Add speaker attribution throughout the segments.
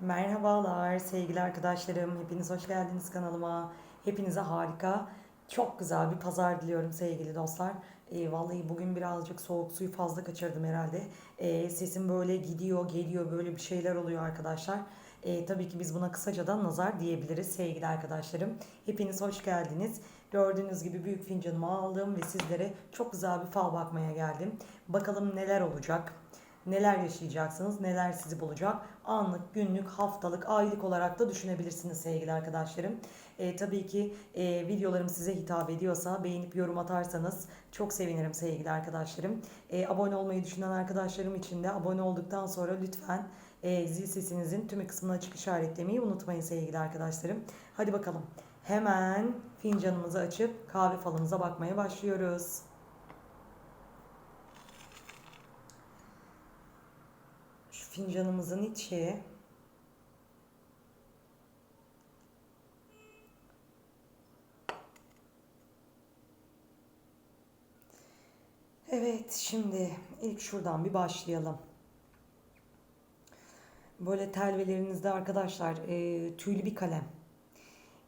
Speaker 1: Merhabalar sevgili arkadaşlarım. Hepiniz hoş geldiniz kanalıma. Hepinize harika, çok güzel bir pazar diliyorum sevgili dostlar. E, vallahi bugün birazcık soğuk suyu fazla kaçırdım herhalde. E, sesim böyle gidiyor, geliyor, böyle bir şeyler oluyor arkadaşlar. E, tabii ki biz buna kısaca da nazar diyebiliriz sevgili arkadaşlarım. Hepiniz hoş geldiniz. Gördüğünüz gibi büyük fincanımı aldım ve sizlere çok güzel bir fal bakmaya geldim. Bakalım neler olacak. Neler yaşayacaksınız, neler sizi bulacak. Anlık, günlük, haftalık, aylık olarak da düşünebilirsiniz sevgili arkadaşlarım. E, tabii ki e, videolarım size hitap ediyorsa beğenip yorum atarsanız çok sevinirim sevgili arkadaşlarım. E, abone olmayı düşünen arkadaşlarım için de abone olduktan sonra lütfen e, zil sesinizin tüm kısmına açık işaretlemeyi unutmayın sevgili arkadaşlarım. Hadi bakalım hemen fincanımızı açıp kahve falımıza bakmaya başlıyoruz. Şu fincanımızın içi Evet, şimdi ilk şuradan bir başlayalım. Böyle telvelerinizde arkadaşlar e, tüylü bir kalem.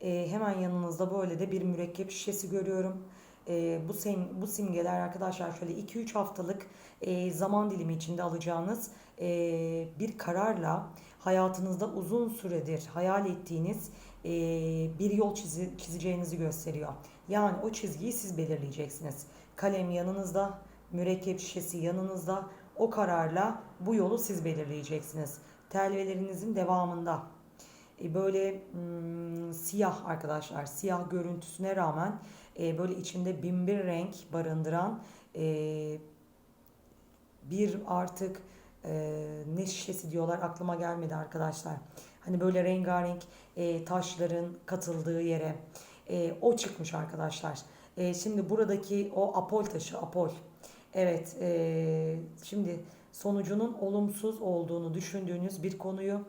Speaker 1: E, hemen yanınızda böyle de bir mürekkep şişesi görüyorum. E, bu sim, bu simgeler arkadaşlar şöyle 2-3 haftalık e, zaman dilimi içinde alacağınız e, bir kararla hayatınızda uzun süredir hayal ettiğiniz e, bir yol çizi, çizeceğinizi gösteriyor. Yani o çizgiyi siz belirleyeceksiniz. Kalem yanınızda, mürekkep şişesi yanınızda. O kararla bu yolu siz belirleyeceksiniz. Telvelerinizin devamında e, böyle hmm, siyah arkadaşlar siyah görüntüsüne rağmen e, böyle içinde bin bir renk barındıran e, bir artık e, ne şişesi diyorlar aklıma gelmedi arkadaşlar. Hani böyle rengarenk e, taşların katıldığı yere e, o çıkmış arkadaşlar. E, şimdi buradaki o apol taşı apol. Evet e, şimdi sonucunun olumsuz olduğunu düşündüğünüz bir konuyu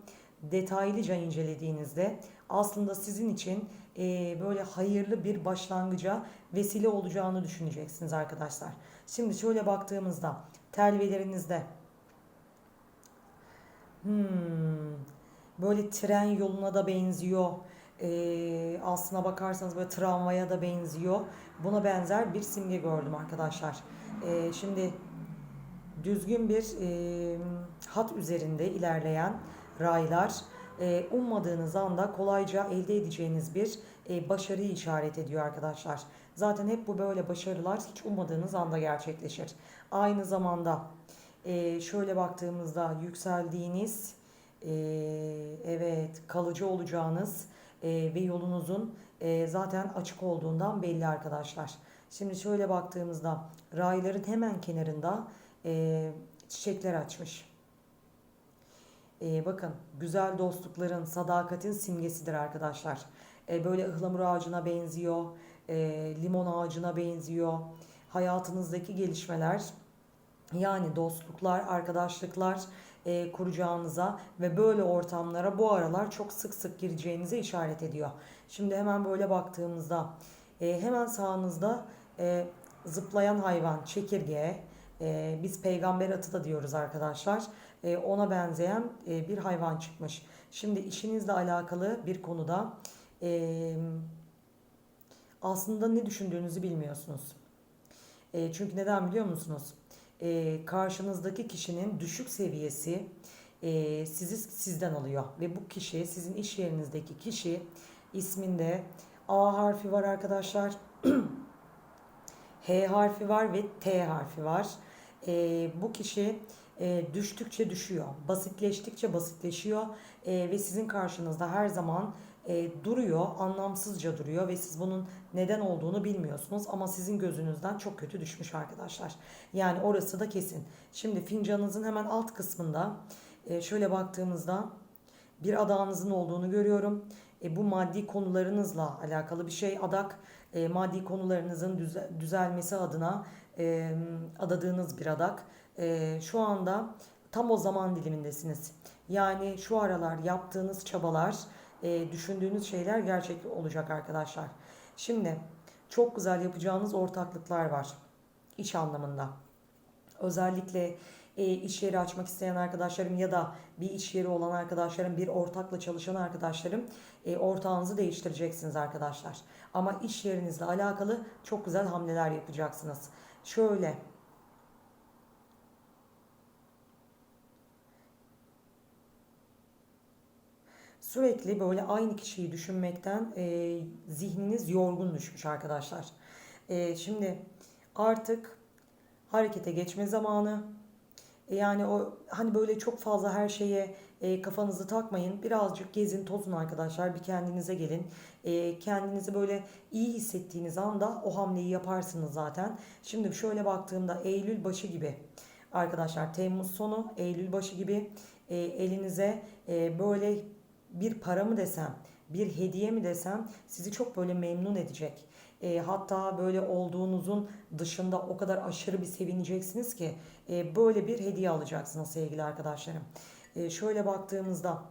Speaker 1: detaylıca incelediğinizde aslında sizin için e, böyle hayırlı bir başlangıca vesile olacağını düşüneceksiniz arkadaşlar. Şimdi şöyle baktığımızda telvelerinizde hmm, böyle tren yoluna da benziyor. E, aslına bakarsanız böyle tramvaya da benziyor. Buna benzer bir simge gördüm arkadaşlar. E, şimdi düzgün bir e, hat üzerinde ilerleyen raylar e, ummadığınız anda kolayca elde edeceğiniz bir e, başarıyı işaret ediyor arkadaşlar. Zaten hep bu böyle başarılar hiç ummadığınız anda gerçekleşir. Aynı zamanda e, şöyle baktığımızda yükseldiğiniz e, evet kalıcı olacağınız e, ve yolunuzun e, zaten açık olduğundan belli arkadaşlar. Şimdi şöyle baktığımızda rayların hemen kenarında e, çiçekler açmış. E, bakın güzel dostlukların, sadakatin simgesidir arkadaşlar. E, böyle ıhlamur ağacına benziyor, e, limon ağacına benziyor. Hayatınızdaki gelişmeler yani dostluklar, arkadaşlıklar e, kuracağınıza ve böyle ortamlara bu aralar çok sık sık gireceğinize işaret ediyor. Şimdi hemen böyle baktığımızda e, hemen sağınızda e, zıplayan hayvan, çekirge, e, biz peygamber atı da diyoruz arkadaşlar. E, ona benzeyen e, bir hayvan çıkmış. Şimdi işinizle alakalı bir konuda e, aslında ne düşündüğünüzü bilmiyorsunuz. Çünkü neden biliyor musunuz? Karşınızdaki kişinin düşük seviyesi sizi sizden alıyor. Ve bu kişi sizin iş yerinizdeki kişi isminde A harfi var arkadaşlar. H harfi var ve T harfi var. E, bu kişi e, düştükçe düşüyor, basitleştikçe basitleşiyor e, ve sizin karşınızda her zaman e, duruyor, anlamsızca duruyor ve siz bunun neden olduğunu bilmiyorsunuz ama sizin gözünüzden çok kötü düşmüş arkadaşlar. Yani orası da kesin. Şimdi fincanınızın hemen alt kısmında e, şöyle baktığımızda bir adağınızın olduğunu görüyorum. E, bu maddi konularınızla alakalı bir şey adak e, maddi konularınızın düze, düzelmesi adına e, adadığınız bir adak. E, şu anda tam o zaman dilimindesiniz. Yani şu aralar yaptığınız çabalar, e, düşündüğünüz şeyler gerçek olacak arkadaşlar. Şimdi çok güzel yapacağınız ortaklıklar var iş anlamında. Özellikle e, iş yeri açmak isteyen arkadaşlarım ya da bir iş yeri olan arkadaşlarım, bir ortakla çalışan arkadaşlarım e, ortağınızı değiştireceksiniz arkadaşlar. Ama iş yerinizle alakalı çok güzel hamleler yapacaksınız. Şöyle Sürekli böyle aynı kişiyi düşünmekten e, zihniniz yorgun düşmüş arkadaşlar. E, şimdi artık harekete geçme zamanı. E, yani o hani böyle çok fazla her şeye e, kafanızı takmayın. Birazcık gezin, tozun arkadaşlar. Bir kendinize gelin. E, kendinizi böyle iyi hissettiğiniz anda o hamleyi yaparsınız zaten. Şimdi şöyle baktığımda Eylül başı gibi arkadaşlar Temmuz sonu, Eylül başı gibi e, elinize e, böyle bir para mı desem, bir hediye mi desem sizi çok böyle memnun edecek. E, hatta böyle olduğunuzun dışında o kadar aşırı bir sevineceksiniz ki e, böyle bir hediye alacaksınız sevgili arkadaşlarım. E, şöyle baktığımızda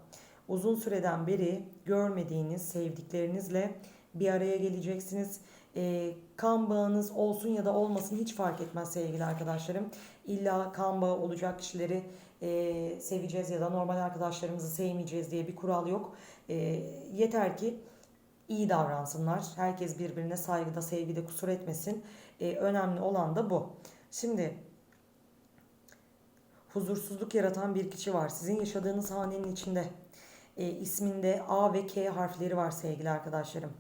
Speaker 1: uzun süreden beri görmediğiniz sevdiklerinizle bir araya geleceksiniz. E, kan bağınız olsun ya da olmasın hiç fark etmez sevgili arkadaşlarım. İlla kan bağı olacak kişileri e, seveceğiz ya da normal arkadaşlarımızı sevmeyeceğiz diye bir kural yok. E, yeter ki iyi davransınlar. Herkes birbirine saygıda, sevgide kusur etmesin. E, önemli olan da bu. Şimdi huzursuzluk yaratan bir kişi var. Sizin yaşadığınız hanenin içinde e, isminde A ve K harfleri var sevgili arkadaşlarım.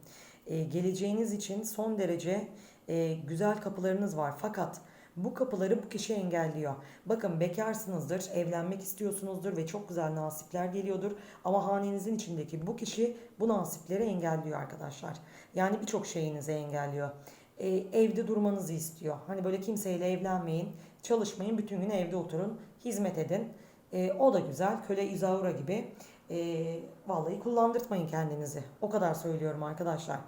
Speaker 1: E, geleceğiniz için son derece e, güzel kapılarınız var. Fakat bu kapıları bu kişi engelliyor. Bakın bekarsınızdır, evlenmek istiyorsunuzdur ve çok güzel nasipler geliyordur. Ama hanenizin içindeki bu kişi bu nasipleri engelliyor arkadaşlar. Yani birçok şeyinizi engelliyor. Ee, evde durmanızı istiyor. Hani böyle kimseyle evlenmeyin, çalışmayın, bütün gün evde oturun, hizmet edin. Ee, o da güzel. Köle İzaura gibi. Ee, vallahi kullandırtmayın kendinizi. O kadar söylüyorum arkadaşlar.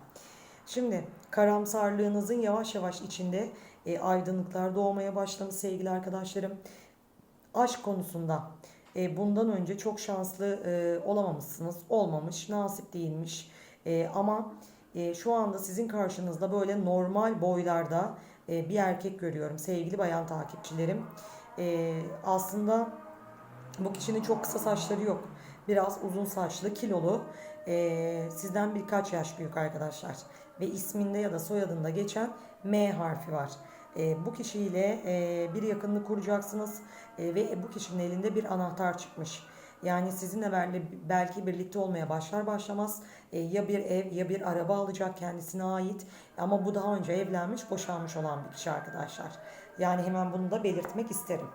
Speaker 1: Şimdi karamsarlığınızın yavaş yavaş içinde e, aydınlıklar doğmaya başlamış sevgili arkadaşlarım. Aşk konusunda e, bundan önce çok şanslı e, olamamışsınız. Olmamış, nasip değilmiş. E, ama e, şu anda sizin karşınızda böyle normal boylarda e, bir erkek görüyorum sevgili bayan takipçilerim. E, aslında bu kişinin çok kısa saçları yok. Biraz uzun saçlı, kilolu. E, sizden birkaç yaş büyük arkadaşlar. Ve isminde ya da soyadında geçen M harfi var. E, bu kişiyle e, bir yakınlık kuracaksınız e, ve bu kişinin elinde bir anahtar çıkmış. Yani sizinle belki birlikte olmaya başlar başlamaz e, ya bir ev ya bir araba alacak kendisine ait ama bu daha önce evlenmiş boşanmış olan bir kişi arkadaşlar. Yani hemen bunu da belirtmek isterim.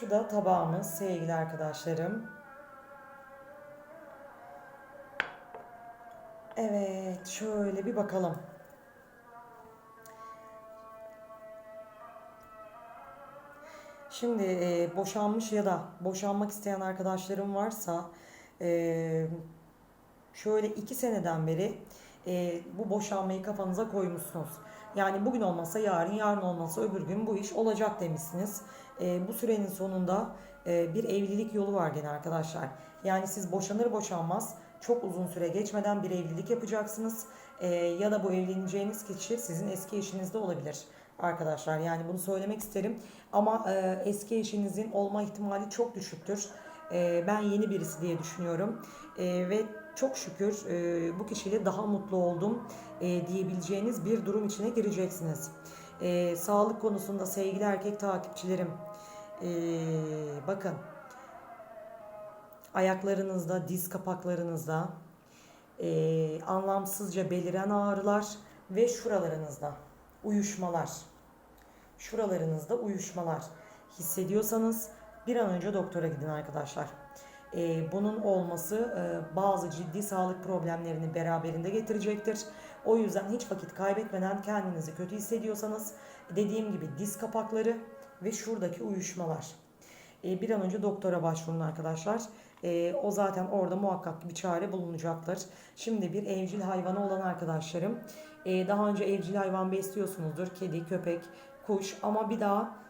Speaker 1: Şu da tabağımız sevgili arkadaşlarım. Evet şöyle bir bakalım. Şimdi e, boşanmış ya da boşanmak isteyen arkadaşlarım varsa e, şöyle iki seneden beri e, bu boşanmayı kafanıza koymuşsunuz. Yani bugün olmasa yarın, yarın olmasa öbür gün bu iş olacak demişsiniz. E, bu sürenin sonunda e, bir evlilik yolu var gene arkadaşlar. Yani siz boşanır boşanmaz çok uzun süre geçmeden bir evlilik yapacaksınız. E, ya da bu evleneceğiniz kişi sizin eski eşiniz de olabilir arkadaşlar. Yani bunu söylemek isterim. Ama e, eski eşinizin olma ihtimali çok düşüktür. E, ben yeni birisi diye düşünüyorum. E, ve çok şükür e, bu kişiyle daha mutlu oldum e, diyebileceğiniz bir durum içine gireceksiniz. E, sağlık konusunda sevgili erkek takipçilerim e, bakın ayaklarınızda, diz kapaklarınızda e, anlamsızca beliren ağrılar ve şuralarınızda uyuşmalar. Şuralarınızda uyuşmalar hissediyorsanız bir an önce doktora gidin arkadaşlar. E, bunun olması e, bazı ciddi sağlık problemlerini beraberinde getirecektir. O yüzden hiç vakit kaybetmeden kendinizi kötü hissediyorsanız dediğim gibi diz kapakları ve şuradaki uyuşmalar. E, bir an önce doktora başvurun arkadaşlar. E, o zaten orada muhakkak bir çare bulunacaktır. Şimdi bir evcil hayvanı olan arkadaşlarım e, daha önce evcil hayvan besliyorsunuzdur. Kedi, köpek, kuş ama bir daha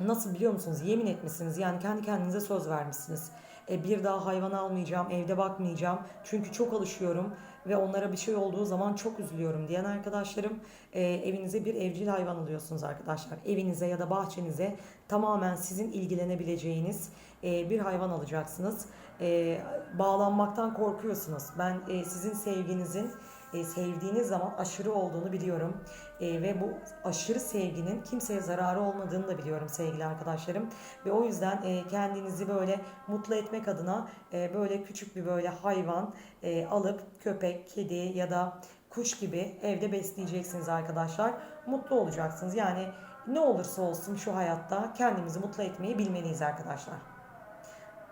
Speaker 1: Nasıl biliyor musunuz? Yemin etmişsiniz. Yani kendi kendinize söz vermişsiniz. E, bir daha hayvan almayacağım, evde bakmayacağım. Çünkü çok alışıyorum ve onlara bir şey olduğu zaman çok üzülüyorum diyen arkadaşlarım e, evinize bir evcil hayvan alıyorsunuz arkadaşlar. Evinize ya da bahçenize tamamen sizin ilgilenebileceğiniz e, bir hayvan alacaksınız. E, bağlanmaktan korkuyorsunuz. Ben e, sizin sevginizin e, sevdiğiniz zaman aşırı olduğunu biliyorum. E, ve bu aşırı sevginin kimseye zararı olmadığını da biliyorum sevgili arkadaşlarım. Ve o yüzden e, kendinizi böyle mutlu etmek adına e, böyle küçük bir böyle hayvan e, alıp köpek, kedi ya da kuş gibi evde besleyeceksiniz arkadaşlar. Mutlu olacaksınız. Yani ne olursa olsun şu hayatta kendimizi mutlu etmeyi bilmeliyiz arkadaşlar.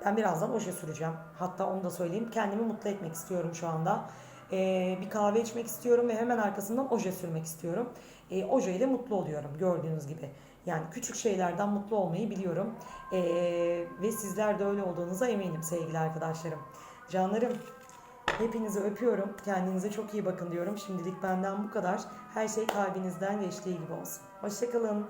Speaker 1: Ben birazdan oje süreceğim. Hatta onu da söyleyeyim. Kendimi mutlu etmek istiyorum şu anda. Ee, bir kahve içmek istiyorum ve hemen arkasından oje sürmek istiyorum. Ee, oje ile mutlu oluyorum gördüğünüz gibi. Yani küçük şeylerden mutlu olmayı biliyorum. Ee, ve sizler de öyle olduğunuza eminim sevgili arkadaşlarım. Canlarım hepinizi öpüyorum. Kendinize çok iyi bakın diyorum. Şimdilik benden bu kadar. Her şey kalbinizden geçtiği gibi olsun. Hoşçakalın.